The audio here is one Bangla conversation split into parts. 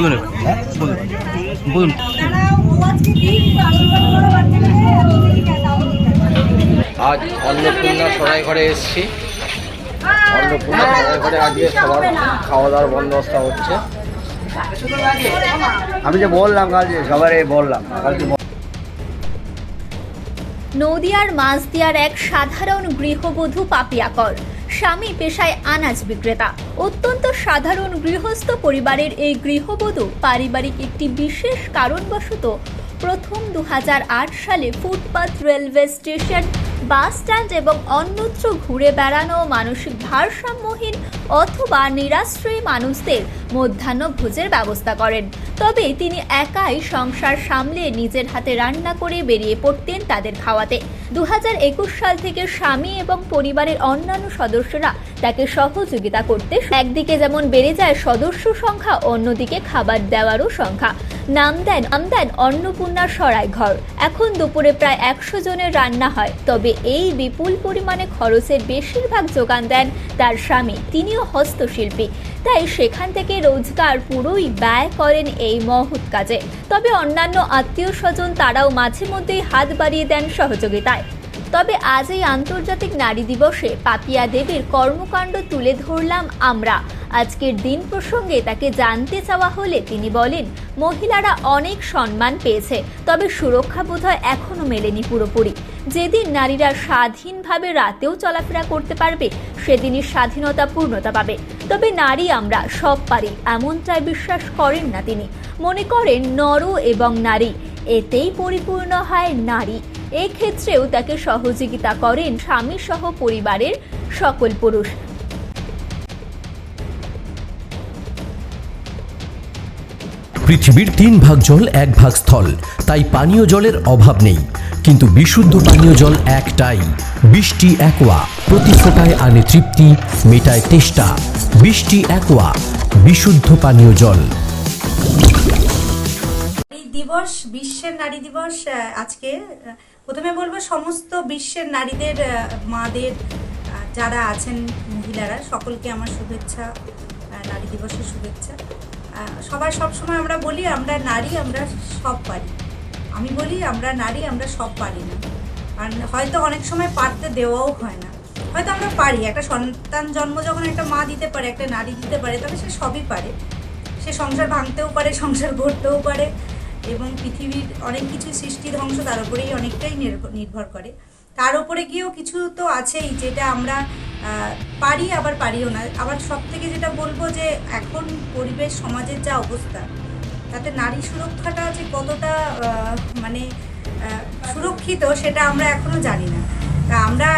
বলুন হ্যাঁ? বলুন। বলুন। আজ অন্নপূর্ণা সরাই ঘরে এসেছি। অন্নপূর্ণা সরাই ঘরে আজকে সবার খাওয়া দাওয়ার বন্দোবস্ত হচ্ছে। আমি যে বললাম কালকে সবারই বললাম কালকে নদিয়ার মাঝদিয়ার এক সাধারণ গৃহবধূ পাপিয়াকর। স্বামী পেশায় আনাজ বিক্রেতা। অত্যন্ত সাধারণ গৃহস্থ পরিবারের এই গৃহবধূ পারিবারিক একটি বিশেষ কারণবশত প্রথম দু হাজার আট সালে footpath railway station bus stand এবং অন্যত্র ঘুরে বেড়ানো মানসিক ভারসাম্যহীন অথবা নিরাশ্রয়ী মানুষদের মধ্যাহ্ন ভোজের ব্যবস্থা করেন। তবে তিনি একাই সংসার সামলে নিজের হাতে রান্না করে বেরিয়ে পড়তেন তাদের খাওয়াতে। দু হাজার একুশ সাল থেকে স্বামী এবং পরিবারের অন্যান্য সদস্যরা তাকে সহযোগিতা করতে একদিকে যেমন বেড়ে যায় সদস্য সংখ্যা, অন্যদিকে খাবার দেওয়ারও সংখ্যা। নাম দেন নাম দেন অন্নপূর্ণা সরাই ঘর। এখন দুপুরে প্রায় একশো জনের রান্না হয়। তবে এই বিপুল পরিমাণে খরচের বেশিরভাগ যোগান দেন তার স্বামী, তিনিও হস্তশিল্পী। তাই সেখান থেকে রোজগার পুরোই ব্যয় করেন এই মহৎ কাজে। তবে অন্যান্য আত্মীয় স্বজন তারাও মাঝে মধ্যেই হাত বাড়িয়ে দেন সহযোগিতায়। তবে আজ এই আন্তর্জাতিক নারী দিবসে পাপিয়া দেবীর কর্মকাণ্ড তুলে ধরলাম আমরা। আজকের দিন প্রসঙ্গে তাকে জানতে চাওয়া হলে তিনি বলেন, মহিলারা অনেক সম্মান পেয়েছে, তবে সুরক্ষা বোধহয় এখনও মেলেনি পুরোপুরি। যেদিন নারীরা স্বাধীনভাবে রাতেও চলাফেরা করতে পারবে, সেদিনই স্বাধীনতা পূর্ণতা পাবে। তবে নারী আমরা সব পারি, এমনটাই বিশ্বাস করেন না তিনি। মনে করেন নর এবং নারী, এতেই পরিপূর্ণ হয় নারী। এক্ষেত্রেও তাকে সহযোগিতা করেন স্বামী সহ পরিবারের সকল পুরুষ। পৃথিবীর তিন ভাগ জল এক ভাগ স্থল। তাই পানীয় জলের অভাব নেই। কিন্তু বিশুদ্ধ পানীয় জল একটাই বৃষ্টি একোয়া। প্রতি ফোটায় আনে তৃপ্তি মেটায় তেষ্টা। বৃষ্টি একোয়া বিশুদ্ধ পানীয় জল। দিবস বিশ্বের নারী দিবস আহ, আজকে প্রথমে বলব, সমস্ত বিশ্বের নারীদের মাদের যারা আছেন মহিলারা, সকলকে আমার শুভেচ্ছা নারী দিবসের শুভেচ্ছা। সবাই সব সময় আমরা বলি, আমরা নারী, আমরা সব পারি। আমি বলি, আমরা নারী, আমরা সব পারি না। আর হয়তো অনেক সময় পারতে দেওয়াও হয় না। হয়তো আমরা পারি, একটা সন্তান জন্ম যখন একটা মা দিতে পারে, একটা নারী দিতে পারে, তবে সে সবই পারে। সে সংসার ভাঙতেও পারে, সংসার গড়তেও পারে। এবং পৃথিবীর অনেক কিছু সৃষ্টি ধ্বংস তার উপরেই অনেকটাই নির্ভর করে। তার উপরে গিয়েও কিছু তো আছেই যেটা আমরা পারি আবার পারিও না। আবার সব থেকে যেটা বলব যে এখন পরিবেশ, সমাজের যা অবস্থা, তাতে নারী সুরক্ষাটা যে কতটা মানে সুরক্ষিত সেটা আমরা এখনও জানি না। তা আমরা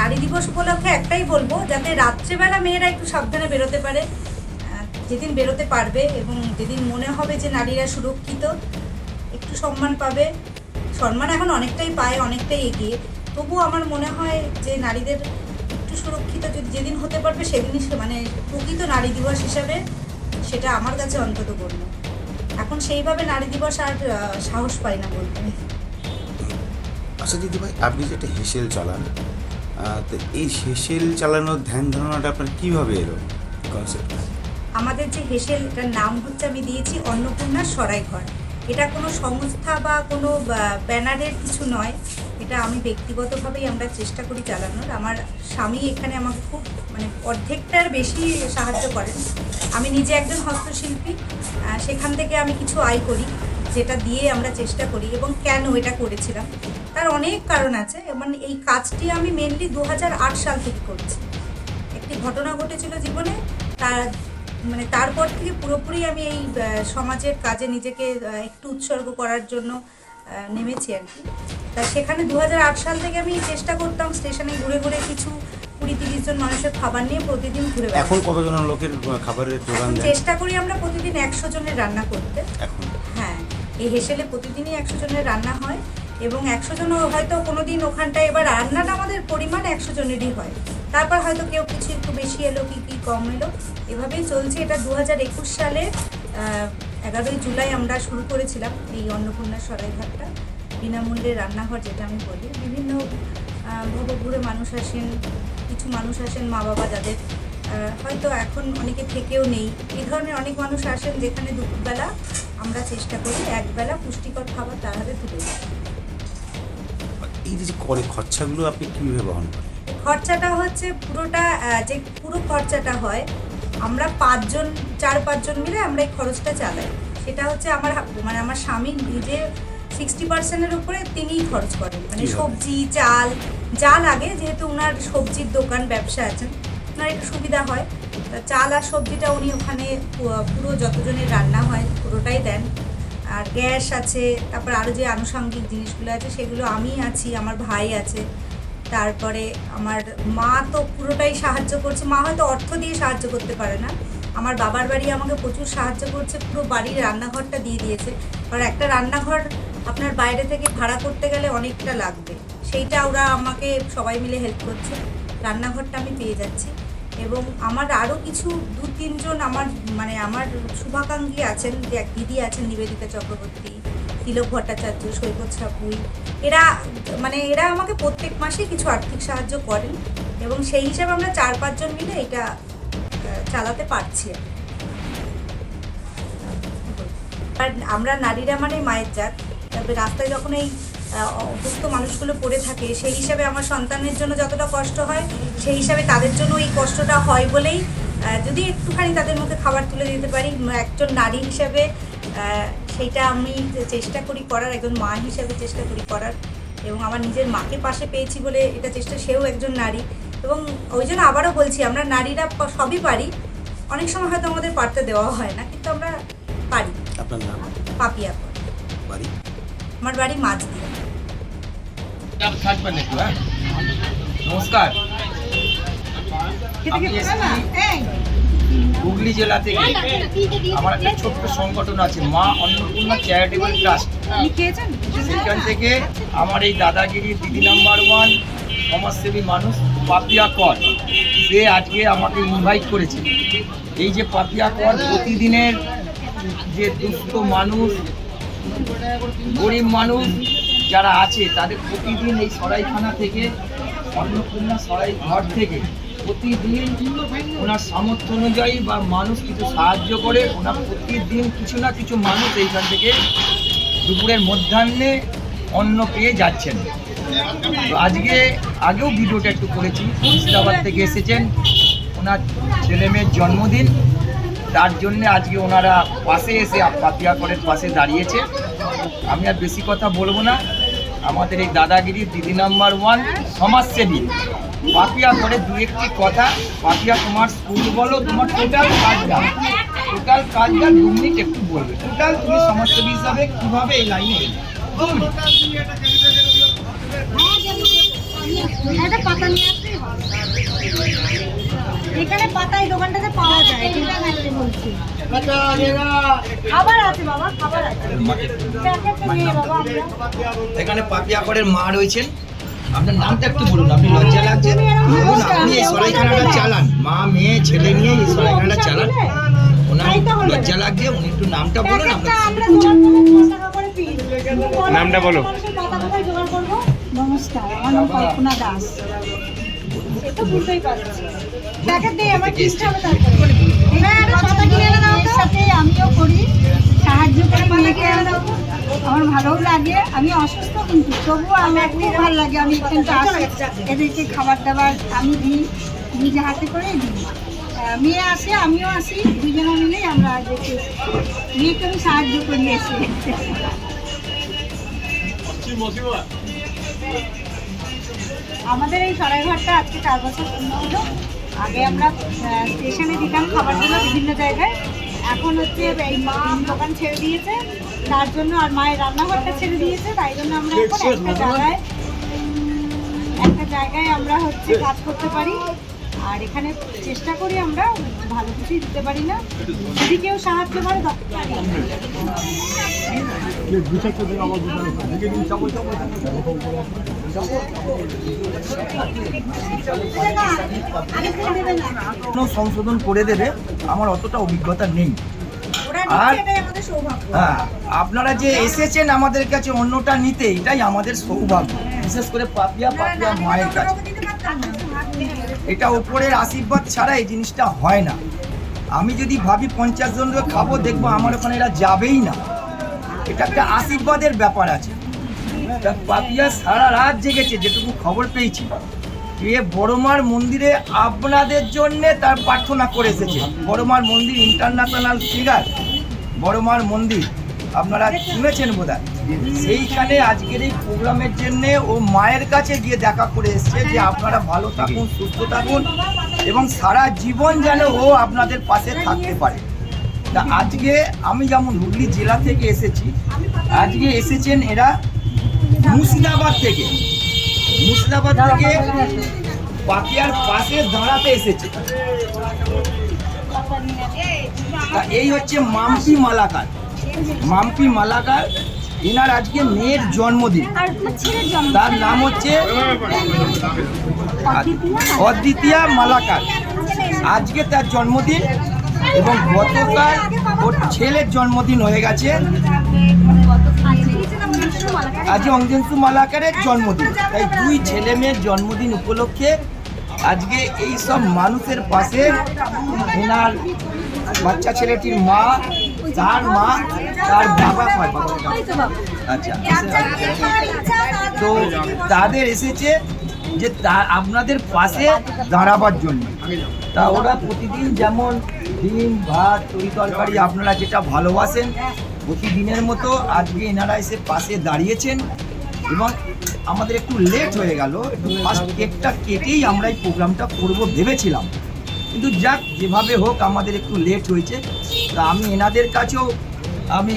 নারী দিবস উপলক্ষে একটাই বলব, যাতে রাত্রেবেলা মেয়েরা একটু সাবধানে বেরোতে পারে। যেদিন বেরোতে পারবে এবং যেদিন মনে হবে যে নারীরা সুরক্ষিত সম্মান পাবে। সম্মান এখন অনেকটাই পায় অনেকটাই এগিয়ে। তবুও আমার মনে হয় যে নারীদের একটু সুরক্ষিত যদি যেদিন হতে পারবে সেদিনই সে মানে প্রকৃত নারী দিবস হিসাবে সেটা আমার কাছে অন্তত গণ্য এখন সেইভাবে নারী দিবস আর সাহস পাই না বলতে। আচ্ছা দিদিভাই আপনি যেটা হেসেল চালান তো এই হেসেল চালানোর ধ্যান ধারণাটা আপনার কীভাবে এলো আমাদের যে হেসেল এটার নাম হচ্ছে আমি দিয়েছি অন্নপূর্ণা সরাইঘর। এটা কোনো সংস্থা বা কোনো ব্যানারের কিছু নয়। এটা আমি ব্যক্তিগতভাবেই আমরা চেষ্টা করি চালানোর। আমার স্বামী এখানে আমাকে খুব মানে অর্ধেকটার বেশি সাহায্য করেন। আমি নিজে একজন হস্তশিল্পী সেখান থেকে আমি কিছু আয় করি, যেটা দিয়ে আমরা চেষ্টা করি এবং কেন এটা করেছিলাম। তার অনেক কারণ আছে। এবং এই কাজটি আমি মেনলি দু হাজার আট সাল থেকে করছি। একটি ঘটনা ঘটেছিল জীবনে, তার মানে তারপর থেকে পুরোপুরি আমি এই সমাজের কাজে নিজেকে একটু উৎসর্গ করার জন্য নেমেছি আর কি। তা সেখানে দু হাজার আট সাল থেকে আমি চেষ্টা করতাম স্টেশনে ঘুরে ঘুরে কিছু কুড়ি তিরিশ জন মানুষের খাবার নিয়ে প্রতিদিন ঘুরে। এখন কতজন লোকের খাবারের যোগান চেষ্টা করি আমরা প্রতিদিন একশো জনের রান্না করতে। এখন? হ্যাঁ এই হেসেলে প্রতিদিনই একশো জনের রান্না হয়। এবং একশো জন হয়তো কোনো দিন ওখানটায় এবার রান্নাটা আমাদের পরিমাণ একশো জনেরই হয়। তারপর হয়তো কেউ কিছু একটু বেশি এলো কি কি কম এলো। এভাবেই চলছে। এটা দু হাজার একুশ সালে এগারোই জুলাই আমরা শুরু করেছিলাম এই অন্নপূর্ণা সরাইঘাটটা বিনামূল্যে রান্নাঘর যেটা আমি বলি। বিভিন্ন ভবঘুরে মানুষ আসেন, কিছু মানুষ আসেন মা বাবা যাদের হয়তো এখন অনেকে থেকেও নেই। এই ধরনের অনেক মানুষ আসেন যেখানে দুপুরবেলা আমরা চেষ্টা করি একবেলা পুষ্টিকর খাবার তার তুলে দিই এই যে করে খরচাগুলো আপনি কীভাবে বহন করেন? খরচাটা হচ্ছে পুরোটা যে পুরো খরচাটা হয় আমরা পাঁচজন চার পাঁচজন মিলে আমরা এই খরচটা চালাই। সেটা হচ্ছে আমার মানে আমার স্বামী নিজে সিক্সটি পার্সেন্টের উপরে তিনিই খরচ করেন। মানে সবজি চাল যা লাগে যেহেতু ওনার সবজির দোকান ব্যবসা আছেন ওনার একটু সুবিধা হয়। তা চাল আর সবজিটা উনি ওখানে পুরো যতজনের রান্না হয় পুরোটাই দেন। আর গ্যাস আছে, তারপর আরও যে আনুষঙ্গিক জিনিসগুলো আছে, সেগুলো আমি আছি, আমার ভাই আছে। তারপরে আমার মা তো পুরোটাই সাহায্য করছে, মা হয়তো অর্থ দিয়ে সাহায্য করতে পারে না। আমার বাবার বাড়ি আমাকে প্রচুর সাহায্য করছে, পুরো বাড়ির রান্নাঘরটা দিয়ে দিয়েছে। কারণ একটা রান্নাঘর আপনার বাইরে থেকে ভাড়া করতে গেলে অনেকটা লাগবে। সেইটা ওরা আমাকে সবাই মিলে হেল্প করছে। রান্নাঘরটা আমি পেয়ে যাচ্ছি। এবং আমার আরও কিছু দু, তিনজন আমার মানে আমার শুভাকাঙ্ক্ষী আছেন, যে এক দিদি আছেন, নিবেদিতা চক্রবর্তী, তিলক ভট্টাচার্য, সৈকত সাপুই। এরা মানে এরা আমাকে প্রত্যেক মাসে কিছু আর্থিক সাহায্য করেন এবং সেই হিসাবে আমরা চার, পাঁচজন মিলে এটা চালাতে পারছি। আর আমরা নারীরা মানে মায়ের জাত। তবে রাস্তায় যখন এই অসুস্থ মানুষগুলো পড়ে থাকে সেই হিসাবে আমার সন্তানের জন্য যতটা কষ্ট হয় সেই হিসাবে তাদের জন্য এই কষ্টটা হয় বলেই যদি একটুখানি তাদের মুখে খাবার তুলে দিতে পারি একজন নারী হিসাবে সেইটা আমি চেষ্টা করি করার একজন মা হিসাবে চেষ্টা করি করার এবং আমার নিজের মাকে পাশে পেয়েছি বলে এটা চেষ্টা সেও একজন নারী এবং ওই জন্য আবারও বলছি আমরা নারীরা সবই পারি অনেক সময় হয়তো আমাদের পারতে দেওয়া হয় না কিন্তু আমরা পারি। আপনার নাম? পাপিয়া। বাড়ি? আমার বাড়ি মাছ দিয়ে থাকবেন একটু হ্যাঁ? নমস্কার। হুগলি জেলা থেকে। আমার একটা ছোট্ট সংগঠন আছে মা অন্নপূর্ণা চ্যারিটেবল ট্রাস্ট সেখান থেকে আমার এই দাদাগিরি দিদি নাম্বার ওয়ান সমাজসেবী মানুষ পাপিয়া কর। সে আজকে আমাকে ইনভাইট করেছে। এই যে পাপিয়া কর প্রতিদিনের যে দুস্থ মানুষ গরিব মানুষ যারা আছে, তাদের প্রতিদিন এই সরাইখানা থেকে, অন্নপূর্ণা সরাই ঘর থেকে প্রতিদিন ওনার সামর্থ্য অনুযায়ী বা মানুষ কিছু সাহায্য করে, ওনার প্রতিদিন কিছু না কিছু মানুষ এইখান থেকে দুপুরের মধ্যাহ্নে অন্ন পেয়ে যাচ্ছেন। আজকে আগেও ভিডিওটা একটু করেছি, মুর্শিদাবাদ থেকে এসেছেন ওনার ছেলে মেয়ের জন্মদিন। তার জন্য আজকে ওনারা পাশে এসে পাপিয়া করের পাশে দাঁড়িয়েছে। আমি আর বেশি কথা বলব না। আমাদের এই দাদাগিরি দিদি নাম্বার ওয়ান সমাজসেবী। পাপিয়া করে দু একটি কথা। পাপিয়া, তোমার স্কুল বলো, তোমার টোটাল কাজ কাজটা টোটাল কাজটা দু মিনিট একটু বলবে। টোটাল তুমি সমাজসেবী হিসাবে কীভাবে এই লাইনে দু মিনিট একটা পাতা নিয়ে আসলেই হবে। এখানে পাতা এই দোকানটাতে পাওয়া যায় এটা আমি বলছি। খাবার আছে বাবা খাবার আছে প্যাকেট নিয়ে বাবা আমরা এখানে পাপিয়া করের মা রয়েছেন। আপনার নামটা একটু বলুন আপনি লজ্জা লাগছে। বলুন আপনি এই সরাইখানাটা চালান। মা মেয়ে ছেলে নিয়ে এই সরাইখানাটা চালান। ওনার লজ্জা লাগছে উনি একটু নামটা বলুন নামটা বলো। নমস্কার আমার নাম কল্পনা দাস। তো বুঝতেই পারছি। আমিও করি। সাহায্য করি মেয়েকে আমার ভালোও লাগে। আমি অসুস্থ কিন্তু তবুও আমার খুব ভালো লাগে। আমি আসি। এদেরকে খাবার দাবার আমি দিই। নিজে হাতে করেই দিই। মেয়ে আসে আমিও আসি। দুজনে মিলেই আমরা দেখি মেয়েকে আমি সাহায্য করি এসে। আমাদের এই সরাইঘাটটা আজকে চার বছর পূর্ণ হলো। আগে আমরা স্টেশনে দিতাম খাবারগুলো বিভিন্ন জায়গায়। এখন হচ্ছে এই মা দোকান ছেড়ে দিয়েছে। তার জন্য আর মায়ের রান্নাঘরটা ছেড়ে দিয়েছে। তাই জন্য আমরা এখন একটা জায়গায় একটা জায়গায় আমরা হচ্ছে কাজ করতে পারি। আর এখানে চেষ্টা করি আমরা ভালো কিছুই দিতে পারি না। যদি কেউ সাহায্য করে তখন পারি। সংশোধন করে দেবে আমার অতটা অভিজ্ঞতা নেই। আর- হ্যাঁ আপনারা যে এসেছেন আমাদের কাছে অন্যটা নিতে এটাই আমাদের সৌভাগ্য। বিশেষ করে পাপিয়া পাপিয়া মায়ের কাছে। এটা ওপরের আশীর্বাদ ছাড়া এই জিনিসটা হয় না। আমি যদি ভাবি পঞ্চাশ জনকে খাব দেখব আমার ওখানে এরা যাবেই না। এটা একটা আশীর্বাদের ব্যাপার আছে। তা পাপিয়া সারা রাত জেগেছে, যেটুকু খবর পেয়েছি। এ বড়মার মন্দিরে আপনাদের জন্যে তার প্রার্থনা করে এসেছে। বড়মার মন্দির ইন্টারন্যাশনাল ফিগার বড়মার মন্দির, আপনারা শুনেছেন বোধ সেইখানে আজকের এই প্রোগ্রামের জন্য ও মায়ের কাছে গিয়ে দেখা করে এসছে যে আপনারা ভালো থাকুন, সুস্থ থাকুন এবং সারা জীবন যেন ও আপনাদের পাশে থাকতে পারে। তা আজকে আমি যেমন হুগলি জেলা থেকে এসেছি, আজকে এসেছেন এরা মুর্শিদাবাদ থেকে। মুর্শিদাবাদ থেকে পাকিয়ার পাশে দাঁড়াতে এসেছে। এই হচ্ছে মাম্পি মালাকার। মাম্পি মালাকার এনার আজকে মেয়ের জন্মদিন। তার নাম হচ্ছে অদ্বিতীয়া মালাকার। আজকে তার জন্মদিন এবং গতকাল ওর ছেলের জন্মদিন হয়ে গেছে। আজকে অঞ্জনসু মালাকারের জন্মদিন। তাই দুই ছেলে মেয়ের জন্মদিন উপলক্ষে আজকে এই সব মানুষের পাশে এনার বাচ্চা ছেলেটির মা, তার মা, তার বাবা আচ্ছা। তো তাদের এসেছে যে তা আপনাদের পাশে দাঁড়াবার জন্য। তা ওরা প্রতিদিন যেমন ডিম, ভাত, তরি তরকারি আপনারা যেটা ভালোবাসেন প্রতিদিনের মতো আজকে এনারা এসে পাশে দাঁড়িয়েছেন এবং আমাদের একটু লেট হয়ে গেল। একটু ফার্স্ট কেকটা কেটেই আমরা এই প্রোগ্রামটা করব ভেবেছিলাম। কিন্তু যাক, যেভাবে হোক আমাদের একটু লেট হয়েছে। তা আমি এনাদের কাছেও আমি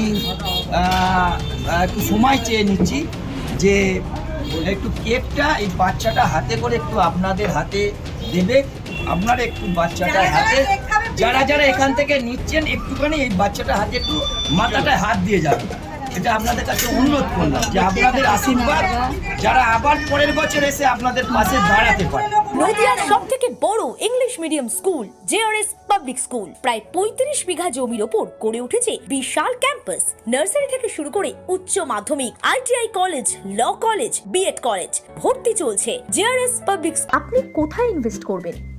একটু সময় চেয়ে নিচ্ছি যে একটু কেকটা এই বাচ্চাটা হাতে করে একটু আপনাদের হাতে দেবে। আপনারা একটু বাচ্চাটার হাতে যারা যারা এখান থেকে নিচ্ছেন একটুখানি এই বাচ্চাটার হাতে একটু মাথাটায় হাত দিয়ে যাবে। এটা আপনাদের কাছে অনুরোধ করলাম যে আপনাদের আশীর্বাদ যারা আবার পরের বছর এসে আপনাদের পাশে দাঁড়াতে পারে। নদিয়ার সব থেকে বড় English medium school JRS public school. প্রায় পঁয়ত্রিশ বিঘা জমির ওপর গড়ে উঠেছে বিশাল ক্যাম্পাস। নার্সারি থেকে শুরু করে উচ্চ মাধ্যমিক ITI college law college BEd college ভর্তি চলছে জেআরএস পাবলিক আপনি কোথায় ইনভেস্ট করবেন?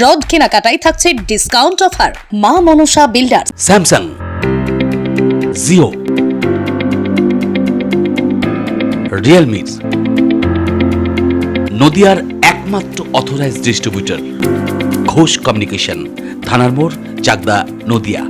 রড কেনাকাটাই থাকছে discount offer Maa Manasa builder Samsung Jio Realme নদিয়ার একমাত্র অথরাইজ ডিস্ট্রিবিউটর ঘোষ কমিউনিকেশন থানার মোড়, চাকদা, নদিয়া।